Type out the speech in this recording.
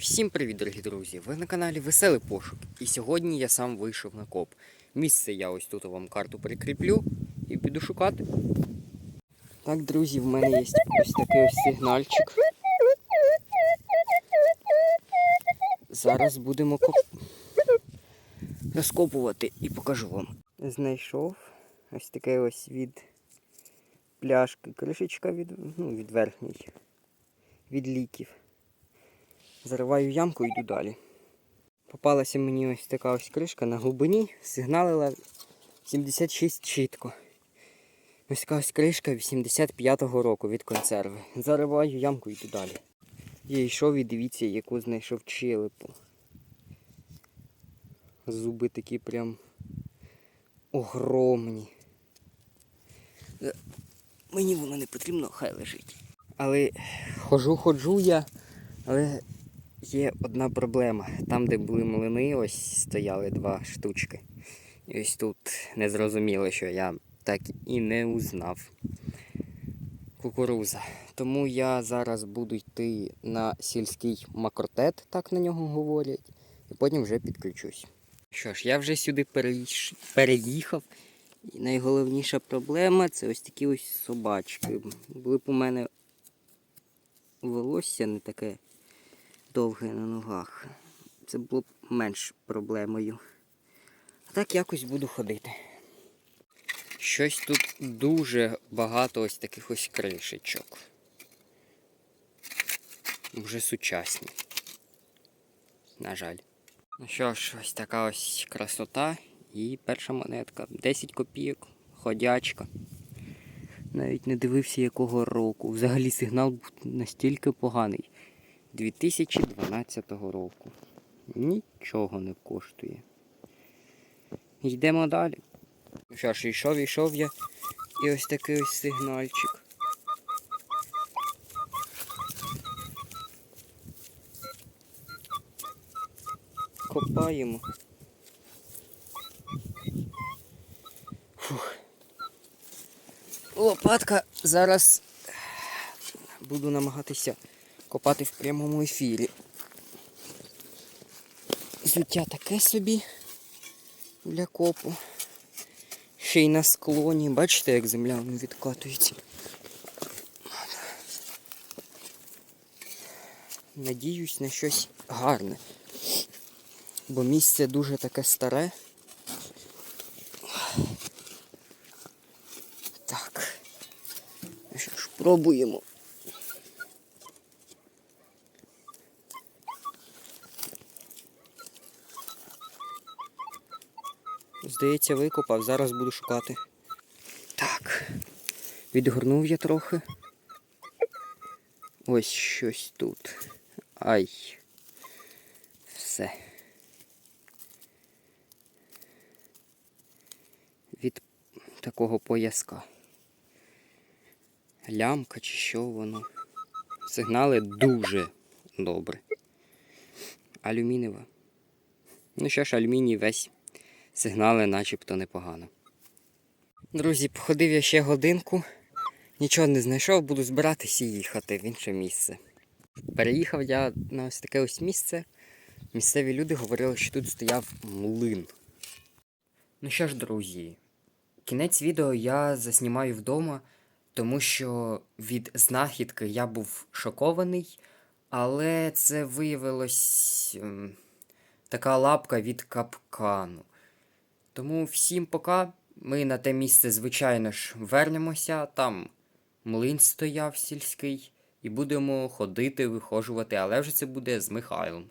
Всім привіт, дорогі друзі! Ви на каналі Веселий Пошук. І сьогодні я сам вийшов на коп. Місце я ось тут вам карту прикріплю і піду шукати. Так, друзі, в мене є ось такий ось сигнальчик. Зараз будемо коп... розкопувати і покажу вам. Знайшов ось такий ось від пляшки. Кришечка від, ну, від верхньої. Від ліків. Зариваю ямку і йду далі. Попалася мені ось така ось кришка на глибині, сигналила 76 чітко. Ось така ось кришка 85-го року від консерви. Зариваю ямку і йду далі. Я йшов і дивіться, яку знайшов челепу. Зуби такі прям огромні. Мені воно не потрібно, хай лежить. Але хожу, ходжу я, але є одна проблема. Там, де були млини, ось стояли два штучки. І ось тут не зрозуміло, що я так і не узнав. Кукуруза. Тому я зараз буду йти на сільський макротет, так на нього говорять, і потім вже підключусь. Що ж, я вже сюди переїхав. І найголовніша проблема це ось такі ось собачки. Були б у мене волосся не таке довге на ногах. Це було б менш проблемою. А так якось буду ходити. Щось тут дуже багато ось таких ось кришечок. Вже сучасні. На жаль. Ну що ж, ось така ось красота. І перша монетка. 10 копійок, ходячка. Навіть не дивився якого року. Взагалі сигнал був настільки поганий. 2012 року. Нічого не коштує. Йдемо далі. Що ж, йшов, йшов я. І ось такий ось сигнальчик. Копаємо. Фух. Лопатка зараз буду намагатися копати в прямому ефірі. Зуття таке собі для копу. Ще й на склоні. Бачите, як земля відкатується. Надіюсь на щось гарне. Бо місце дуже таке старе. Так. Що ж, пробуємо. Здається, викопав, зараз буду шукати. Так. Відгорнув я трохи. Ось щось тут. Ай. Все. Від такого пояска. Лямка чи що воно. Сигнали дуже добре. Алюмінієва. Ну що ж, алюміній весь сигнали начебто непогано. Друзі, походив я ще годинку, нічого не знайшов, буду збиратися їхати в інше місце. Переїхав я на ось таке ось місце. Місцеві люди говорили, що тут стояв млин. Ну що ж, друзі, кінець відео я заснімаю вдома, тому що від знахідки я був шокований, але це виявилось ем, така лапка від капкану. Тому всім пока. Ми на те місце, звичайно ж, вернемося. Там млин стояв сільський, і будемо ходити, вихожувати, але вже це буде з Михайлом.